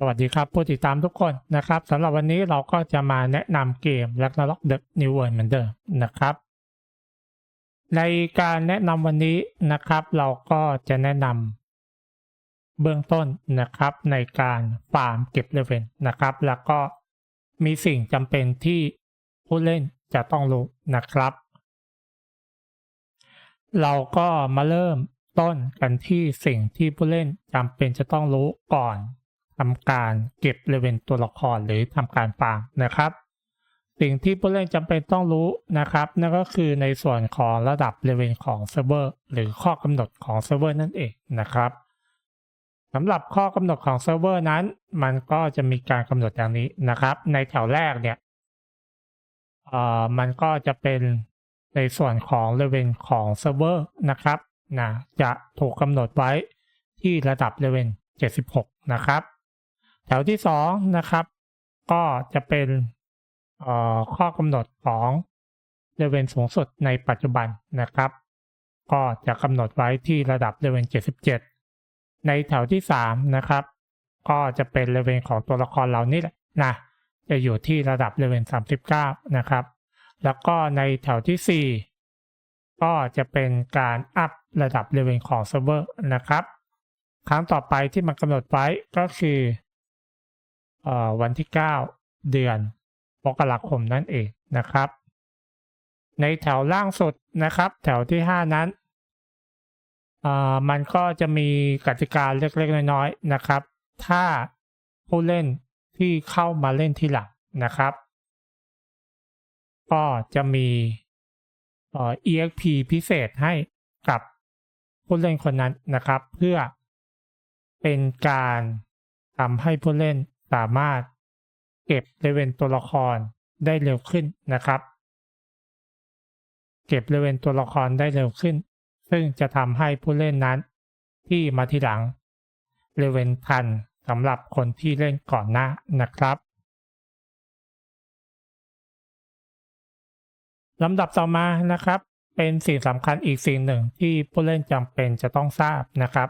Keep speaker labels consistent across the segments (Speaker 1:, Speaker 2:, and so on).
Speaker 1: สวัสดีครับผู้ติดตามทุกคนนะครับสำหรับวันนี้เราก็จะมาแนะนำเกม Ragnarok The New World เหมือนเดิมนะครับ ในการแนะนำวันนี้นะครับ เราก็จะแนะนำเบื้องต้นนะครับในการฟาร์มเก็บเลเวลนะครับ แล้วก็มีสิ่งจำเป็นที่ผู้เล่นจะต้องรู้นะครับ เราก็มาเริ่มต้นกันที่สิ่งที่ผู้เล่นจำเป็นจะต้องรู้ก่อน ทำการเก็บเลเวลตัวละครหรือทำการฟาร์มนะครับ สิ่งที่ผู้เล่นจำเป็นต้องรู้นะครับ นั่นก็คือในส่วนของระดับเลเวลของเซิร์ฟเวอร์หรือข้อกำหนดของเซิร์ฟเวอร์นั่นเองนะครับสำหรับข้อกำหนดของเซิร์ฟเวอร์นั้น มันก็จะมีการกำหนดอย่างนี้นะครับ ในแถวแรกเนี่ยเอ่อมันก็จะเป็นในส่วนของเลเวลของเซิร์ฟเวอร์นะครับนะจะถูกกำหนดไว้ที่ระดับเลเวล76 นะครับ แถวที่สองนะครับ ก็จะเป็นข้อกำหนดของเลเวลสูงสุดในปัจจุบันนะครับ ก็จะกำหนดไว้ที่ระดับเลเวล77 ในแถวที่สามนะครับ ก็จะเป็นเลเวลของตัวละครเรานี่แหละนะจะอยู่ที่ระดับเลเวล39 นะครับ แล้วก็ในแถวที่สี่ก็จะเป็นการอัพระดับเลเวลของเซิร์ฟเวอร์นะครับ ครั้งต่อไปที่มันกำหนดไว้ก็คือ วันที่ 9 เดือนมกราคมนั่นเองนะครับ ในแถวล่างสุดนะครับ แถวที่ 5 นั้นมันก็จะมีกติกาเล็กๆ น้อยๆนะครับ ถ้าผู้เล่นที่เข้ามาเล่นที่หลังนะครับ ก็จะมีเอ่อ EXP พิเศษให้กับผู้เล่นคนนั้นนะครับ เพื่อเป็นการทำให้ผู้เล่น สามารถเก็บเลเวลตัวละครได้เร็วขึ้นนะครับ เก็บเลเวลตัวละครได้เร็วขึ้น ซึ่งจะทำให้ผู้เล่นนั้น ที่มาทีหลังเลเวลทันสำหรับคนที่เล่นก่อนหน้านะครับ ลำดับต่อมานะครับ เป็นสิ่งสำคัญอีกสิ่งหนึ่งที่ผู้เล่นจำเป็นจะต้องทราบนะครับ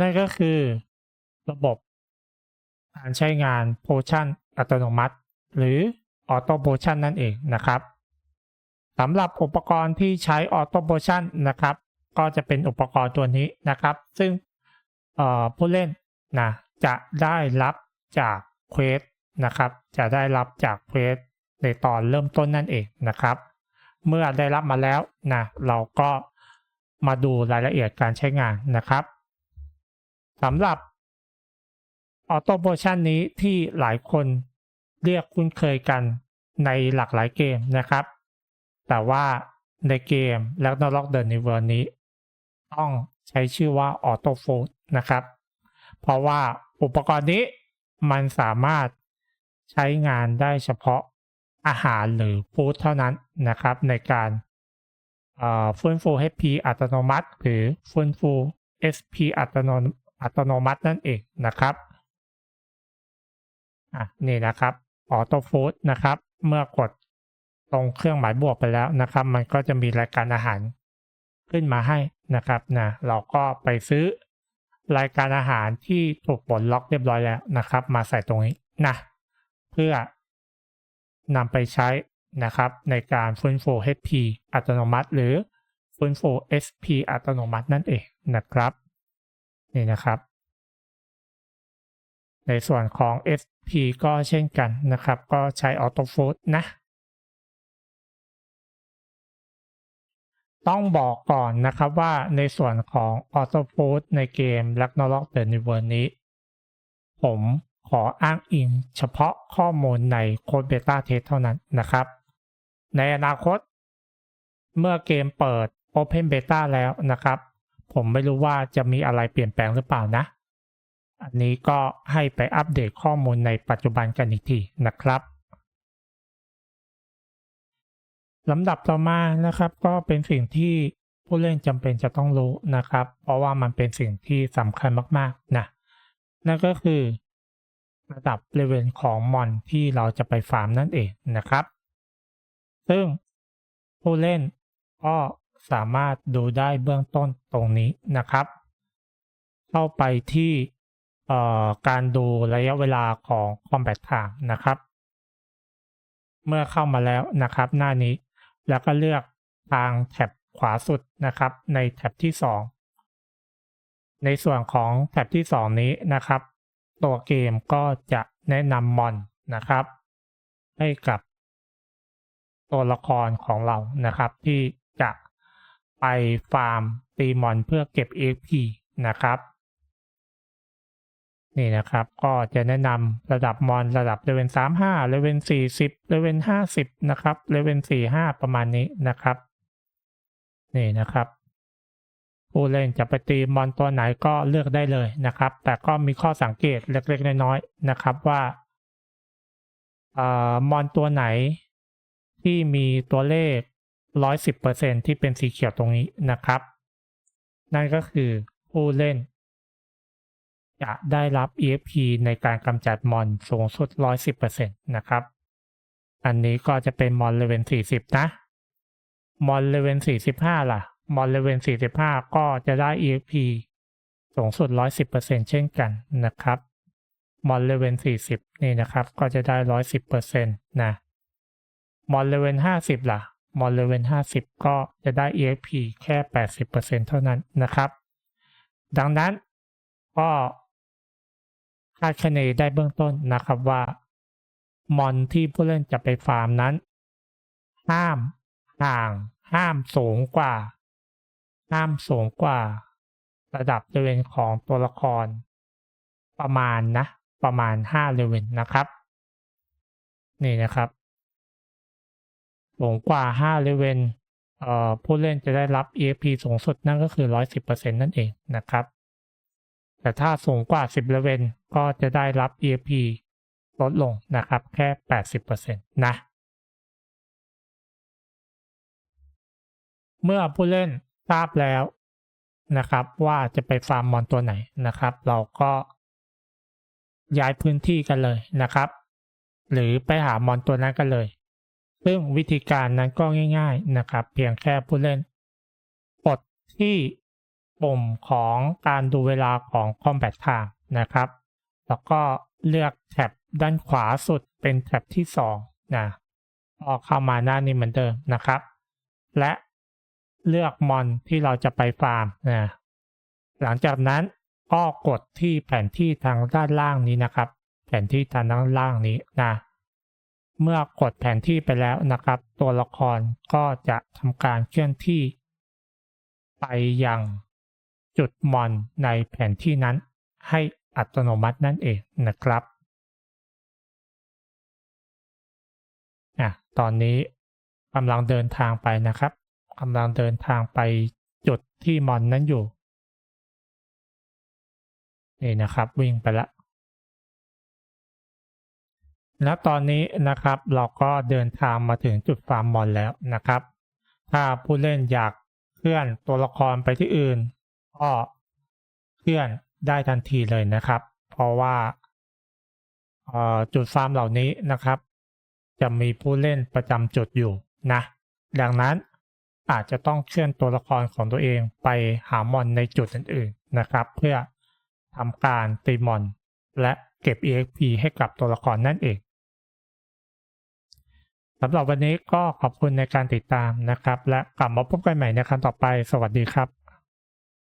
Speaker 1: นั่นก็คือ ระบบ การใช้งานโพชั่นอัตโนมัติ หรือออโต้โพชั่นนั่นเองนะครับสำหรับอุปกรณ์ที่ใช้ออโต้โพชั่นนะครับ ก็จะเป็นอุปกรณ์ตัวนี้นะครับ ซึ่งผู้เล่นนะจะได้รับจากเควสนะครับ จะได้รับจากเควสในตอนเริ่มต้นนั่นเองนะครับ เมื่อได้รับมาแล้วนะเราก็มาดูรายละเอียดการใช้งานนะครับสำหรับ ออโต้โพชั่นนี้ที่หลายคนเรียกคุ้นเคยกันในหลากหลายเกมนะครับ แต่ว่าในเกม Ragnarok The New World นี้ ต้องใช้ชื่อว่า Auto Food นะครับ เพราะว่าอุปกรณ์นี้มันสามารถใช้งานได้เฉพาะอาหารหรือฟู้ดเท่านั้นนะครับในการฟื้นฟู HP อัตโนมัติ หรือฟื้นฟู SP อัตโนอัตโนมัตินั่นเองนะครับ อะนี่นะครับออโต้ฟู้ดนะครับ เมื่อกดตรงเครื่องหมายบวกไปแล้วนะครับ มันก็จะมีรายการอาหารขึ้นมาให้นะครับนะเราก็ไปซื้อรายการอาหารที่ถูกปลดล็อกเรียบร้อยแล้วนะครับ มาใส่ตรงนี้นะเพื่อนำไปใช้นะครับ ในการฟื้นฟู HP อัตโนมัติ หรือฟื้นฟู SP อัตโนมัตินั่นเองนะครับ นี่นะครับ ในส่วนของ SP ก็เช่นกันนะครับ ก็ใช้ Auto Food นะ ต้องบอกก่อนนะครับว่าในส่วนของ Auto Food ในเกม Ragnarok The New World นี้ ผมขออ้างอิงเฉพาะข้อมูลในโค้ดเบต้าเทสเท่านั้นนะครับ ในอนาคต เมื่อเกมเปิด Open Beta แล้วนะครับ ผมไม่รู้ว่าจะมีอะไรเปลี่ยนแปลงหรือเปล่านะ อันนี้ก็ให้ไปอัปเดตข้อมูลในปัจจุบันกันอีกทีนะครับลำดับต่อมานะครับ ก็เป็นสิ่งที่ผู้เล่นจำเป็นจะต้องรู้นะครับ เพราะว่ามันเป็นสิ่งที่สำคัญมากๆนะนั่นก็คือระดับเลเวลของมอนที่เราจะไปฟาร์มนั่นเองนะครับ ซึ่งผู้เล่นก็สามารถดูได้เบื้องต้นตรงนี้นะครับ เข้าไปที่ การดูระยะเวลาของ Combat Time นะครับ เมื่อเข้ามาแล้วนะครับ หน้านี้ แล้วก็เลือกทางแท็บขวาสุดนะครับ ในแท็บที่ 2 ในส่วนของแท็บที่ 2 นี้นะครับ ตัวเกมก็จะแนะนำมอนนะครับ ให้กับตัวละครของเรานะครับ ที่จะไปฟาร์มตีมอนเพื่อเก็บ XP นะครับ นี่นะครับ ก็จะแนะนำระดับมอนระดับเลเวล35เลเวล40เลเวล50 นะครับเลเวล45 ประมาณนี้นะครับ นี่นะครับ ผู้เล่นจะไปตีมอนตัวไหนก็เลือกได้เลยนะครับ แต่ก็มีข้อสังเกตเล็กๆน้อยๆนะครับว่าเอ่อมอนตัวไหนที่มีตัวเลข 110%ที่เป็นสีเขียวตรงนี้นะครับ นั่นก็คือผู้เล่น จะได้รับ EXP ในการกำจัดมอนสูงสุด 110%นะครับ อันนี้ก็จะเป็นมอนเลเวล40 นะ มอนเลเวล45 ล่ะ มอนเลเวล45 ก็จะได้ EXP สูงสุด 110%เช่นกันนะครับ มอนเลเวล40 นี่นะครับ ก็จะได้ 110%นะ มอนเลเวล50 ล่ะ มอนเลเวล50 ก็จะได้ EXP แค่ 80%เท่านั้นนะครับ ดังนั้นก็ คาดคะเนได้เบื้องต้นนะครับว่ามอนที่ผู้เล่นจะไปฟาร์มนั้น ห้ามห่าง ห้ามสูงกว่า ห้ามสูงกว่า ระดับเลเวลของตัวละคร ประมาณนะ ประมาณ5เลเวลนะครับ นี่นะครับสูงกว่า5เลเวลเอ่อผู้เล่นจะได้รับ EXP สูงสุดนั่นก็คือ 110%นั่นเองนะครับ แต่ถ้าสูงกว่า 10เลเวลก็จะได้รับ EXP ลดลงนะครับ แค่ 80%นะ เมื่อผู้เล่นทราบแล้วนะครับว่าจะไปฟาร์มมอนตัวไหนนะครับ เราก็ย้ายพื้นที่กันเลยนะครับ หรือไปหามอนตัวนั้นกันเลย ซึ่งวิธีการนั้นก็ง่าย ๆนะครับ เพียงแค่ผู้เล่นกดที่ ปุ่มของการดูเวลาของ Combat Time นะครับ แล้วก็เลือกแท็บด้านขวาสุดเป็นแท็บที่2นะพอเข้ามาหน้านี้เหมือนเดิมนะครับ และเลือกมอนที่เราจะไปฟาร์มนะหลังจากนั้นก็กดที่แผนที่ทางด้านล่างนี้นะครับ แผนที่ทางด้านล่างนี้นะเมื่อกดแผนที่ไปแล้วนะครับ ตัวละครก็จะทำการเคลื่อนที่ ไปยัง จุดมอนในแผนที่นั้นให้อัตโนมัตินั่นเองนะครับอะตอนนี้กำลังเดินทางไปนะครับกำลังเดินทางไปจุดที่มอนนั้นอยู่นี่นะครับวิ่งไปแล้วและตอนนี้นะครับเราก็เดินทางมาถึงจุดฟาร์มมอนแล้วนะครับ ถ้าผู้เล่นอยากเคลื่อนตัวละครไปที่อื่น ก็เคลื่อนได้ทันทีเลยนะครับ เพราะว่าจุดฟาร์มเหล่านี้นะครับ จะมีผู้เล่นประจำจุดอยู่นะ ดังนั้นอาจจะต้องเคลื่อนตัวละครของตัวเองไปหามอนในจุดอื่นๆนะครับ เพื่อทำการตีมอน และเก็บ EXP ให้กับตัวละครนั่นเองสำหรับวันนี้ก็ขอบคุณในการติดตามนะครับ และกลับมาพบกันใหม่ในครั้งต่อไป สวัสดีครับ